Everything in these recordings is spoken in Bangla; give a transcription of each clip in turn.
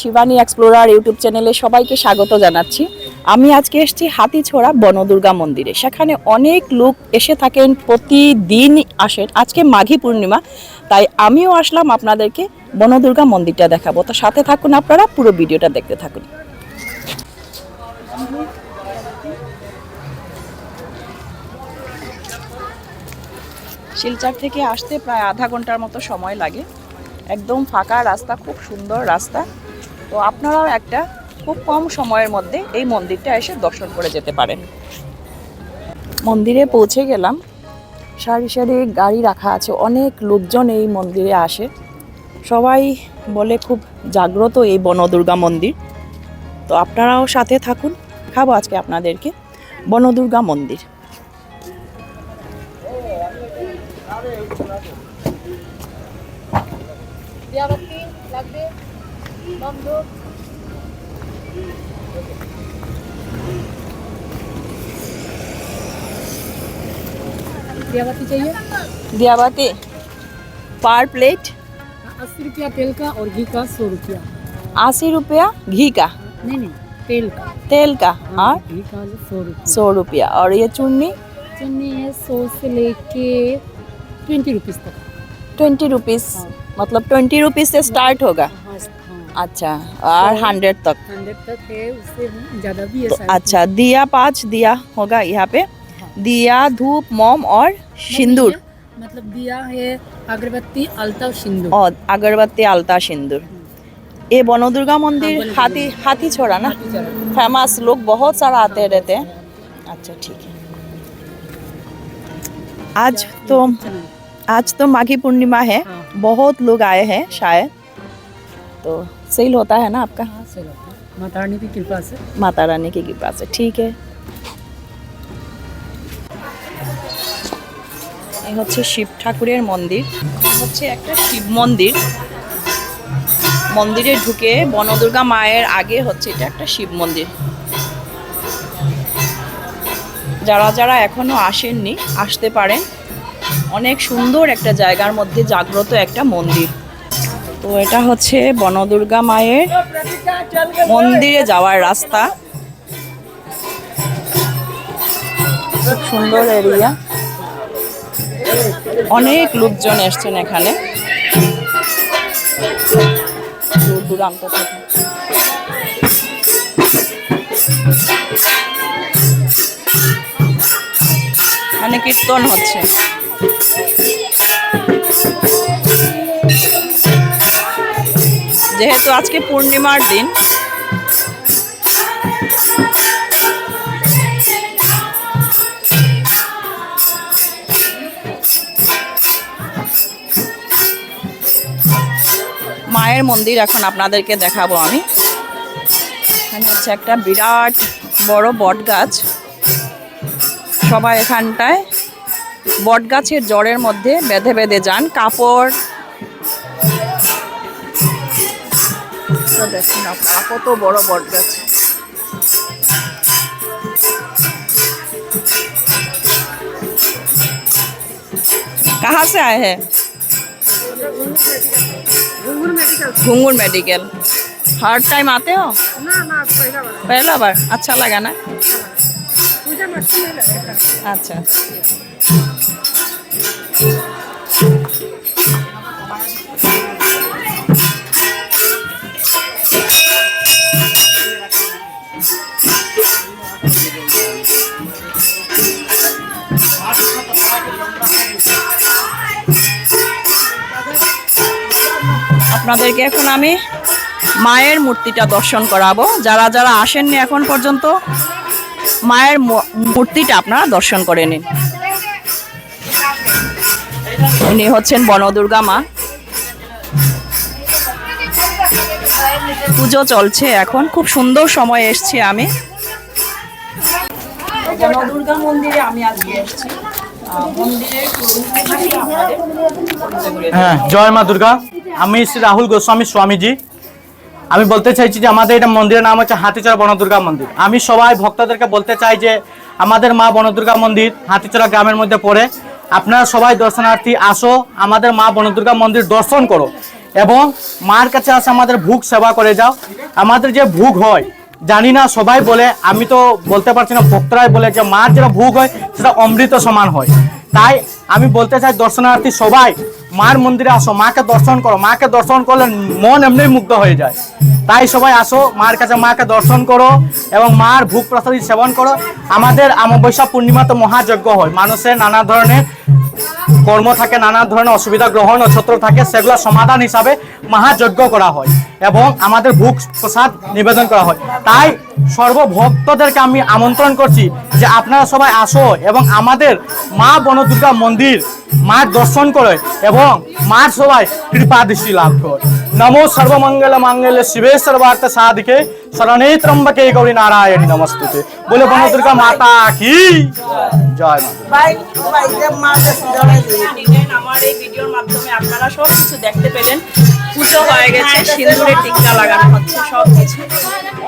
শিবানী এক্সপ্লোরার ইউটিউব চ্যানেলে সবাইকে স্বাগত জানাচ্ছি। আমি আজকে এসেছি হাতিছড়া বনদুর্গা মন্দিরে। সেখানে অনেক লোক এসে থাকেন, প্রতিদিন আসেন। আজকে মাঘী পূর্ণিমা, তাই আমিও আসলাম আপনাদেরকে বনদুর্গা মন্দিরটা দেখাবো। তো সাথে থাকুন আপনারা, পুরো ভিডিওটা দেখতে থাকুন। শিলচর থেকে আসতে প্রায় আধা ঘণ্টার মতো সময় লাগে। একদম ফাঁকা রাস্তা, খুব সুন্দর রাস্তা। তো আপনারাও একটা খুব কম সময়ের মধ্যে এই মন্দিরটা এসে দর্শন করে যেতে পারেন। মন্দিরে পৌঁছে গেলাম। সারি সারি গাড়ি রাখা আছে। অনেক লোকজন এই মন্দিরে আসে। সবাই বলে খুব জাগ্রত এই বনদুর্গা মন্দির। তো আপনারাও সাথে থাকুন। খাব আজকে আপনাদেরকে। বনদুর্গা মন্দির। লাগবে? दियाबाती चाहिए? दियाबाती। पर प्लेट? अस्सी रुपया तेल का और घी का सौ रुपया। अस्सी रुपया घी का? नहीं नहीं तेल का। तेल का? और घी का सौ रुपया। सौ रुपया। और ये चुन्नी? चुन्नी है सौ से लेके ट्वेंटी रुपीज़ तक। ट्वेंटी रुपीज़ हाँ। मतलब ट्वेंटी रुपीज़ से स्टार्ट होगा। हाँ अच्छा और हंड्रेड तक हंड्रेड तक है उससे ज़्यादा भी है तो शायद। अच्छा दिया पाँच दिया होगा यहाँ पे दिया धूप मोम और सिंदूर मतलब दिया है अगरबत्ती अलता और सिंदूर और अगरबत्ती आलता सिंदूर ये बनोदुर्गा हाँ, मंदिर बोलिए, हाथी हाथी छोड़ा ना हाथी चढ़ा। फेमस लोग बहुत सारा आते रहते हैं अच्छा ठीक है आज तो चना। आज तो माघी पूर्णिमा है हाँ। बहुत लोग आए हैं शायद तो सेल होता है ना आपका हाँ सही बात है माता रानी की कृपा से माता रानी की कृपा से ठीक है এই হচ্ছে শিব ঠাকুরের মন্দির এই হচ্ছে একটা শিব মন্দির মন্দিরে ঢুকে বনদুর্গা মায়ের আগে হচ্ছে এটা একটা শিব মন্দির যারা যারা এখনো আসেননি আসতে পারেন অনেক সুন্দর একটা জায়গার মধ্যে জাগ্রত একটা মন্দির তো এটা হচ্ছে বনদুর্গা মায়ের মন্দিরে যাওয়ার রাস্তা। খুব সুন্দর এরিয়া অনেক লোকজন এসছেন এখানে। দূর দূরান্ত থেকে। এখানে কীর্তন হচ্ছে। যেহেতু আজকে পূর্ণিমার দিন, মায়ের মন্দির এখন আপনাদেরকে দেখাবো আমি। এখানে হচ্ছে একটা বিরাট বড় বট গাছ সবাই এখানটায় বট গাছের জড়ের মধ্যে বেঁধে বেঁধে যান। কাপড় তো দেখুন আপনারা কত বড় বট গাছ कहाँ से आए हैं घुंगुर मेडिकल हर टाइम आते हो ना ना पहला बार पहला बार अच्छा लगा ना पूजा में अच्छा আপনাদেরকে এখন আমি মায়ের মূর্তিটা দর্শন করাবো। যারা যারা আসেননি এখন পর্যন্ত, মায়ের মূর্তিটা আপনারা দর্শন করে নিন। উনি হচ্ছেন বনদুর্গা মা। পুজো চলছে এখন। খুব সুন্দর সময় এসছি আমি। বনদুর্গা মন্দিরে আমি আজকে এসেছি। হ্যাঁ জয় মা দুর্গা। আমি শ্রী রাহুল গোস্বামী, স্বামীজি। আমি বলতে চাইছি যে আমাদের এটা মন্দিরের নাম হচ্ছে হাতিচড়া বনদুর্গা মন্দির। আমি সবাই ভক্তদেরকে বলতে চাই যে আমাদের মা বনদুর্গা মন্দির হাতিচড়া গ্রামের মধ্যে পড়ে। আপনারা সবাই দর্শনার্থী আসো, আমাদের মা বনদুর্গা মন্দির দর্শন করো এবং মার কাছে আসে আমাদের ভুগ সেবা করে যাও। আমাদের যে ভুগ হয়, জানি না, সবাই বলে, আমি তো বলতে পারছি না, ভক্তরাই বলে যে মার যেটা ভোগ হয়, সেটা অমৃত সমান হয়। তাই আমি বলতে চাই দর্শনার্থী সবাই মার মন্দিরে আসো, মাকে দর্শন করো। মাকে দর্শন করলে মন এমনি মুগ্ধ হয়ে যায়। তাই সবাই আসো, মার কাছে মাকে দর্শন করো এবং মার ভোগ প্রসাদী সেবন করো। আমাদের অমাবস্যা পূর্ণিমাতে মহাযজ্ঞ হয়। মানুষের নানা ধরনের কর্ম থাকে, নানা ধরনের অসুবিধা গ্রহণ নক্ষত্র থাকে, সেগুলো সমাধান হিসাবে মহাযজ্ঞ করা হয় এবং আমাদের ভোগ প্রসাদ নিবেদন করা হয়। তাই সর্বভক্তদেরকে আমি আমন্ত্রণ করছি যে আপনারা সবাই আসো এবং আমাদের মা বনদুর্গা মন্দির মার দর্শন করে এবং মার সবাই কৃপা দৃষ্টি লাভ করে। নমো সর্বমঙ্গল মঙ্গল শিবে সর্বার্থ সাধিকে শরণে ত্রম্বকে গৌরী নারায়ণী নমস্তুতে বলে বনদুর্গা মাতা কি জয় আমার এই ভিডিওর মাধ্যমে আপনারা সব কিছু দেখতে পেলেন। পুজো হয়ে গেছে সিঁদুরের টিকা লাগানো হচ্ছে সব কিছু।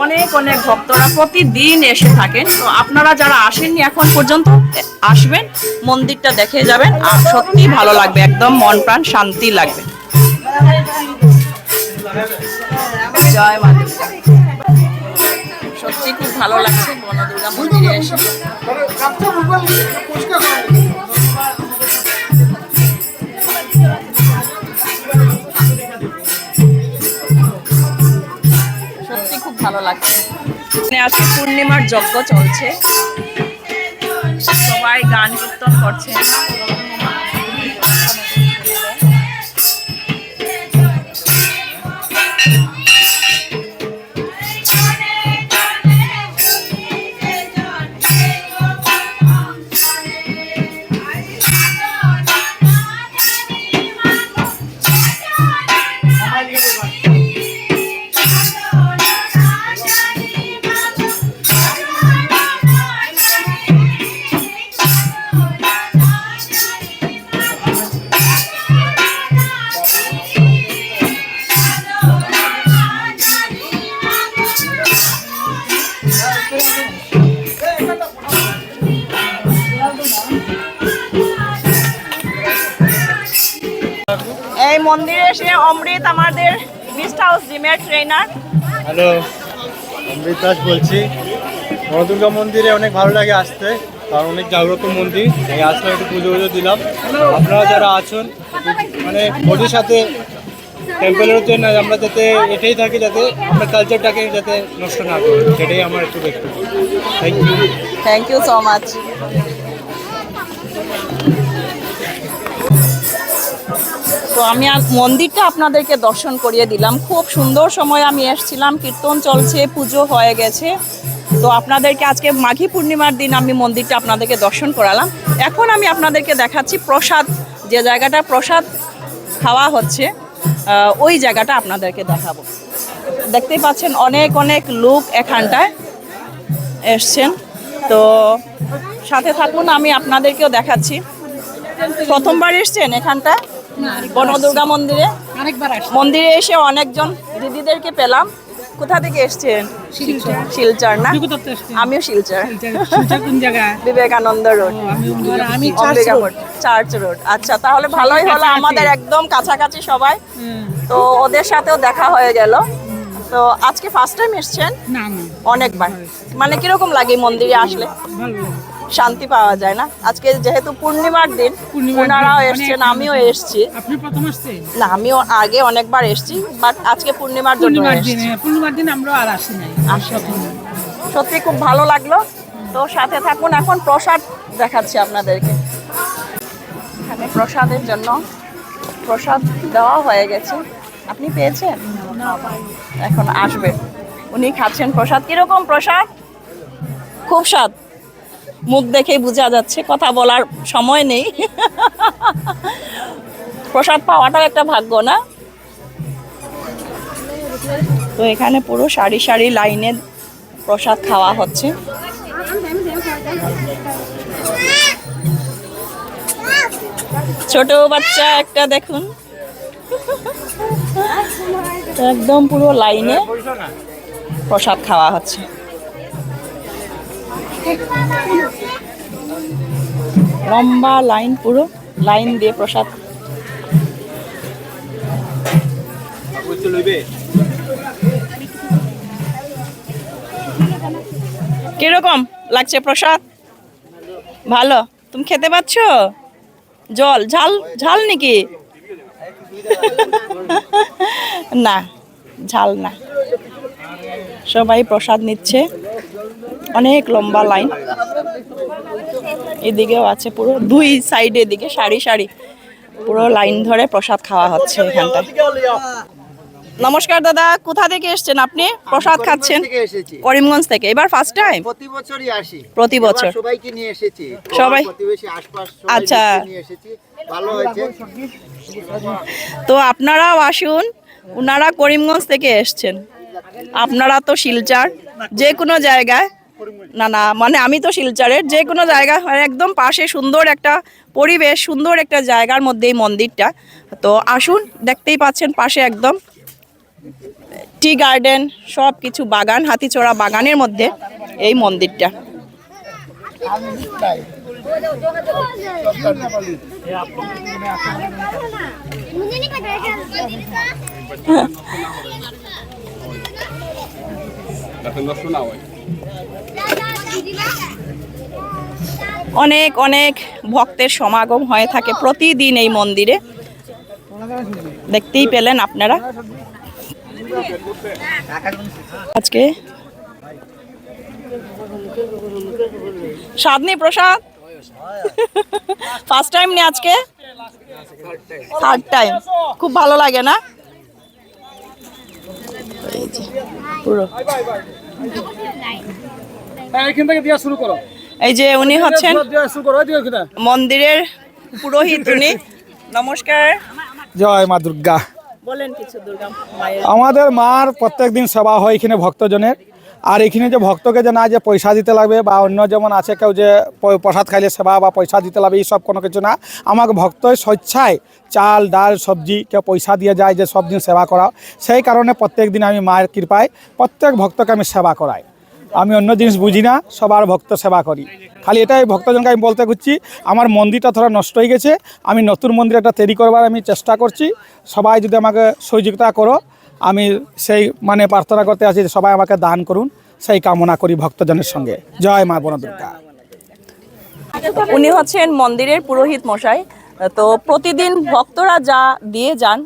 অনেক অনেক ভক্তরা প্রতিদিন এসে থাকেন। তো আপনারা যারা আসেননি এখন পর্যন্ত আসবেন মন্দিরটা দেখে যাবেন। আর সত্যি ভালো লাগবে একদম মন প্রাণ শান্তি লাগবে। জয় মা সত্যি খুব ভালো লাগছে বনদুর্গা মন্দিরে এসে। সত্যি খুব ভালো লাগছে। আজকে পূর্ণিমার যজ্ঞ চলছে। সবাই গান কীর্তন করছে। মন্দিরে এসে অমৃত আমাদের মিস্ট হাউস জিমের ট্রেনার হ্যালো অমৃত দাস বলছি। বনদুর্গা মন্দিরে অনেক ভালো লাগে আসতে কারণ অনেক জাগ্রত মন্দির। এই আসলে একটু পুজো পুজো দিলাম। আপনারা যারা আছেন মানে মোদির সাথে টেম্পলের জন্য আমরা যাতে এটাই থাকি যাতে আমরা কালচারটাকে যাতে নষ্ট না করি সেটাই আমার একটু ব্যক্তি thank you thank you so much তো আমি আজ মন্দিরটা আপনাদেরকে দর্শন করিয়ে দিলাম। খুব সুন্দর সময় আমি এসেছিলাম, কীর্তন চলছে, পুজো হয়ে গেছে। তো আপনাদেরকে আজকে মাঘী পূর্ণিমার দিন আমি মন্দিরটা আপনাদেরকে দর্শন করালাম। এখন আমি আপনাদেরকে দেখাচ্ছি প্রসাদ, যে জায়গাটা প্রসাদ খাওয়া হচ্ছে ওই জায়গাটা আপনাদেরকে দেখাবো। দেখতেই পাচ্ছেন অনেক অনেক লোক এখানটায় এসছেন। তো সাথে থাকুন, আমি আপনাদেরকেও দেখাচ্ছি। প্রথমবার এসছেন এখানটা বনদুর্গা মন্দিরে। মন্দিরে এসে অনেকজন দিদিদেরকে পেলাম। কোথা থেকে এসছেন? শিলচর। না? আমিও Silchar. Vivekananda road. Ambika road church road আচ্ছা তাহলে ভালোই হলো। আমাদের একদম কাছাকাছি সবাই। তো ওদের সাথেও দেখা হয়ে গেল। তো আজকে ফার্স্ট টাইম এসছেন? না না। অনেকবার। মানে কীরকম লাগে মন্দিরে আসলে? শান্তি পাওয়া যায় না। আজকে যেহেতু পূর্ণিমার দিন ওনারাও অনেক এসছেন আমিও এসছি। আপনি প্রথম আসছেন? না আমিও আগে অনেকবার এসছি বাট আজকে পূর্ণিমার জন্য পূর্ণিমার দিন পূর্ণিমার দিন আমরা আর আসি নাই। সত্যি খুব ভালো লাগল। তো সাথে থাকুন এখন প্রসাদ দেখাচ্ছি আপনাদেরকে। এখানে প্রসাদের জন্য প্রসাদ দেওয়া হয়ে গেছে। আপনি পেয়েছেন? এখন আসবে। উনি খাচ্ছেন প্রসাদ। কীরকম প্রসাদ? খুব স্বাদ। মুখ দেখেই বোঝা যাচ্ছে, কথা বলার সময় নেই। প্রসাদ পাওয়াটাও একটা ভাগ্য, না? তো এখানে পুরো সারি সারি লাইনে প্রসাদ খাওয়া হচ্ছে। ছোট বাচ্চা একটা দেখুন। একদম পুরো লাইনে প্রসাদ খাওয়া হচ্ছে। লম্বা লাইন পুরো, লাইন দিয়ে প্রসাদ। কীরকম লাগছে প্রসাদ? ভালো। তুমি খেতে পাচ্ছ? জল? ঝাল? ঝাল নাকি? না ঝাল না। সবাই প্রসাদ নিচ্ছে। অনেক লম্বা লাইন। এদিকেও আছে পুরো দুই সাইড এদিকে সারি সারি। পুরো লাইন ধরে প্রসাদ খাওয়া হচ্ছে এখানটায়। নমস্কার দাদা কোথা থেকে এসছেন আপনি? প্রসাদ খাচ্ছেন? করিমগঞ্জ থেকে। এবার ফার্স্ট টাইম প্রতি বছরই আসি। প্রতি বছর। সবাইকে নিয়ে এসেছি। সবাই? প্রতিবেশী আশপাশ আচ্ছা। নিয়ে এসেছি। ভালো হয়েছে। তো আপনারাও আসুন ওনারা করিমগঞ্জ থেকে এসছেন। আপনারা তো শিলচার, যে কোনো জায়গায়, না না মানে আমি তো শিলচরের, যে কোনো জায়গা একদম পাশে সুন্দর একটা পরিবেশ, সুন্দর একটা জায়গার মধ্যে এই মন্দিরটা। তো আসুন, দেখতেই পাচ্ছেন পাশে একদম টি গার্ডেন সব কিছু বাগান হাতিচোড়া বাগানের মধ্যে এই মন্দিরটা। অনেক অনেক ভক্তের সমাগম হয়ে থাকে প্রতিদিন এই মন্দিরে। দেখতেই পেলেন আপনারা। আজকে সাদনি প্রসাদ। ফার্স্ট টাইম নি আজকে? থার্ড টাইম খুব ভালো লাগে না? এই যে, পুরো। এখান থেকে দেওয়া শুরু করো। এই যে উনি হচ্ছেন শুরু করো মন্দিরের পুরোহিত উনি। নমস্কার। জয় মা দুর্গা। বলেন কিছু দুর্গা আমাদের মার প্রত্যেক দিন সেবা হয় এখানে ভক্তজনের। আর এখানে যে ভক্তকে যে না যে পয়সা দিতে লাগবে বা অন্য যেমন আছে কেউ যে প্রসাদ খাইলে সেবা বা পয়সা দিতে লাগবে, এইসব কোনো কিছু না। আমাকে ভক্ত স্বেচ্ছায় চাল, ডাল, সবজি কেউ পয়সা দিয়ে যায় যে সব দিন সেবা করা সেই কারণে প্রত্যেক দিন আমি মায়ের কৃপায় প্রত্যেক ভক্তকে আমি সেবা করাই। আমি অন্য জিনিস বুঝি না, সবার ভক্ত সেবা করি। খালি এটাই ভক্তজনকে আমি বলতে খুঁজছি, আমার মন্দিরটা থোড়া নষ্ট হয়ে গেছে, আমি নতুন মন্দির একটা তৈরি করবার আমি চেষ্টা করছি। সবাই যদি আমাকে সহযোগিতা করো আমি সেই মানে প্রার্থনা করতে আছি সবাই আমাকে দান করুন সেই কামনা করি ভক্তজনের সঙ্গে। জয় মা বনদুর্গা। উনি হচ্ছেন মন্দিরের পুরোহিত মশাই। তো প্রতিদিন ভক্তরা যা দিয়ে যান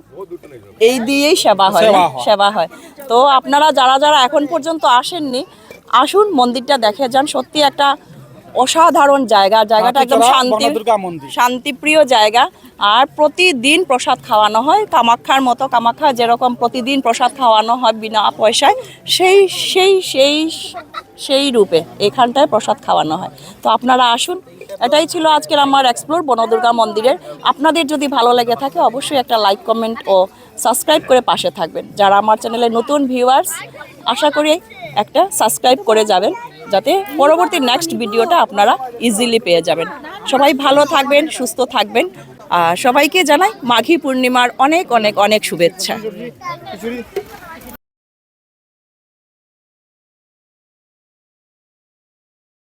এই দিয়েই সেবা হয়। সেবা হয়। তো আপনারা যারা যারা এখন পর্যন্ত আসেননি আসুন মন্দিরটা দেখে যান। সত্যি একটা অসাধারণ জায়গা জায়গাটা একদম শান্তি শান্তিপ্রিয় জায়গা। আর প্রতিদিন প্রসাদ খাওয়ানো হয় কামাখ্যার মতো কামাখ্যা যেরকম প্রতিদিন প্রসাদ খাওয়ানো হয় বিনা পয়সায় সেই সেই সেই সেই রূপে এখানটায় প্রসাদ খাওয়ানো হয়। তো আপনারা আসুন এটাই ছিল আজকের আমার এক্সপ্লোর বনদুর্গা মন্দিরের। আপনাদের যদি ভালো লেগে থাকে অবশ্যই একটা লাইক কমেন্ট ও সাবস্ক্রাইব করে পাশে থাকবেন। যারা আমার চ্যানেলে নতুন ভিউয়ার্স আশা করি একটা সাবস্ক্রাইব করে যাবেন। যাতে পরবর্তী নেক্সট ভিডিওটা আপনারা ইজিলি পেয়ে যাবেন। সবাই ভালো থাকবেন, সুস্থ থাকবেন। সবাইকে জানাই মাঘী পূর্ণিমার অনেক অনেক অনেক শুভেচ্ছা।